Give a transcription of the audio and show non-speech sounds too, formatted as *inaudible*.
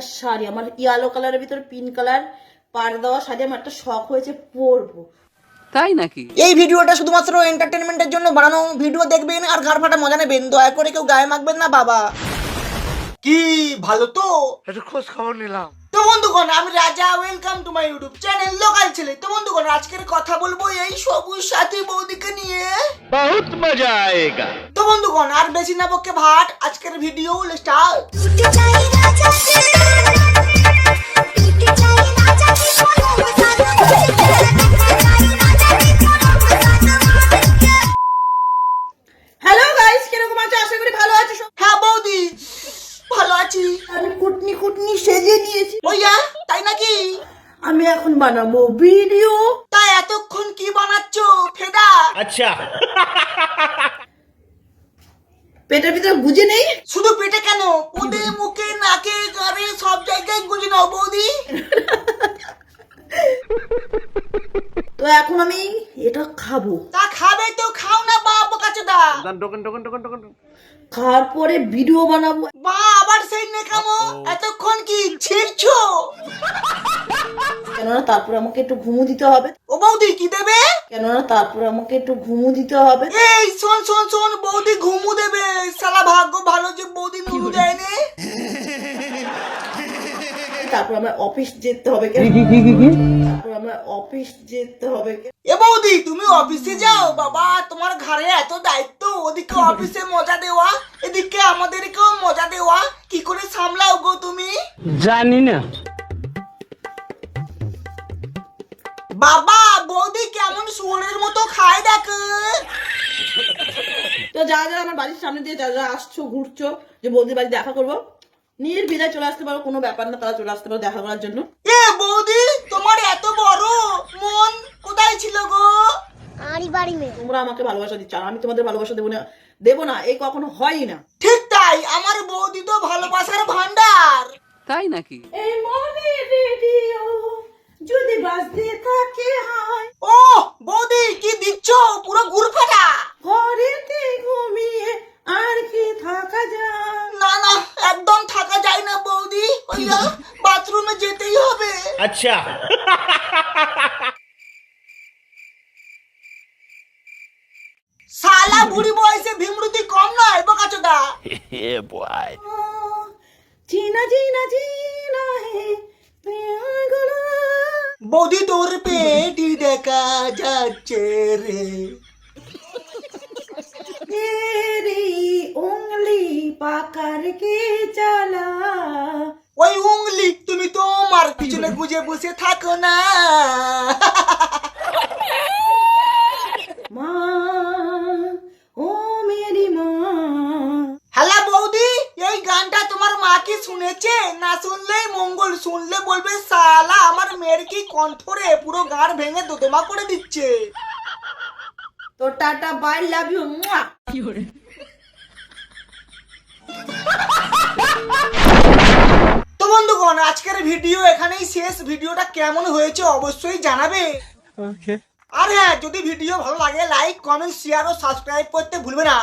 একটা শাড়ি আমার ইয়েলো কালারের ভিতরে পিঙ্ক কালার পাড় দেওয়া শাড়ি আমার একটা শখ হয়েছে পরবো। তাই নাকি? এই ভিডিওটা শুধুমাত্র এন্টারটেনমেন্টের জন্য বানানো। ভিডিও দেখবেন আর ঘাড় ফাটা মজা নেবেন। দয়া করে কেউ গায়ে মাখবেন না বাবা। কি ভালো তো? একটু খোঁজ খবর নিলাম। তো বন্ধুগণ আমি Raja welcome to my YouTube channel local ছেলে। তো বন্ধুগণ আজকের কথা বলব এই সবুজ সাথী বৌদিকে নিয়ে। বহুত মজা আয়েগা। তো বন্ধুগণ আর বেশি না পক্ষে ভাট আজকের ভিডিও স্টার্ট ওইয়া তাই নাকি? আমি এখন বানাবো ভিডিও। তাই এতক্ষণ কি বানাচ্ছ ফেদা? আচ্ছা। পেটের ভিতরে বুঝে নেই? শুধু পেটে কেন? ওদে মুখে নাকে গাড়ে সব জায়গায় গুঁজে নাও বৌদি। তো এখন আমি এটা খাব। তা খাবে তো খাও না বাপ কাছে দা টোকেন টোকেন টোকেন টোকেন খাওয়ার পরে ভিডিও বানাবো। বা আবার সেই নেকামো। এতক্ষণ কি ছিড়ছো? কেননা তারপরে আমাকে একটু ঘুমু দিতে হবে। ও বৌদি কি দেবে? কেননা তারপরে আমাকে একটু ঘুমু দিতে হবে। এই শোন শোন শোন বৌদি ঘুমু দেবে। সালা ভাগ্য ভালো যে বৌদি নুনু দেয়নি। তারপর আমার অফিস যেতে হবে কেন? তারপর আমার অফিস যেতে হবে কেন? এ বৌদি তুমি অফিসে যাও। বাবা তোমার ঘরে এত দায়িত্ব। ওদিকে অফিসে মজা দেওয়া এদিকে আমাদেরকেও মজা দেওয়া। কি করে সামলাও গো তুমি? জানি না। বাবা বৌদি কেমন শুয়োরের মতো খায় দেখ। তো যা যা আমার বাড়ির সামনে দিয়ে যা যা আসছো ঘুরছো যে বৌদির বাড়ি দেখা করব নির্বিধায় চলে আসতে পারো কোনো ব্যাপার না তারা চলে আসতে পারো দেখা করার জন্য। এ বৌদি তোমার এত বড় মন কোথায় ছিল গো? আরি বাড়ি মে তোমরা আমাকে ভালোবাসা দিচ্ছ আমি তোমাদের ভালোবাসা দেবো না দেবো না এই কখনো হয় না। ঠিক তাই আমার বৌদি তো ভালোবাসার ভান্ডার তাই নাকি? এই মনে ভিডিও বাজতে থাকে হয়। ও বৌদি কি দিচ্ছ? পুরো গুড় ফাটা ঘরেতে ঘুমিয়ে আর কি থাকা যায়? না না একদম থাকা যায় না বৌদি। ওইয়া বাথরুমে যেতেই হবে। আচ্ছা। শালা বুড়ি বয়সে ভীমরুতি কম নয় বোকাচোদা। *laughs* এ বয় চিনা চিনা চিনা হে পেয়াগলা বৌদি তোর পেটি দেখা যাচ্ছে রে। তেরি উংলি পাকার কে চালা? ওই উংলি তুমি তোমার পিছনে গুজে বসে থাকো না। কি শুনেছে? না শুনলেই মঙ্গল শুনলে বলবে সালা আমার মেয়ের কি কণ্ঠরে পুরো গাড় ভেঙে দোদমা করে দিচ্ছে? তো টাটা বাই লাভ ইউ তো বন্ধুগণ আজকের ভিডিও এখানেই শেষ। ভিডিওটা কেমন হয়েছে অবশ্যই জানাবে। আর হ্যাঁ যদি ভিডিও ভালো লাগে লাইক কমেন্ট শেয়ার ও সাবস্ক্রাইব করতে ভুলবে না।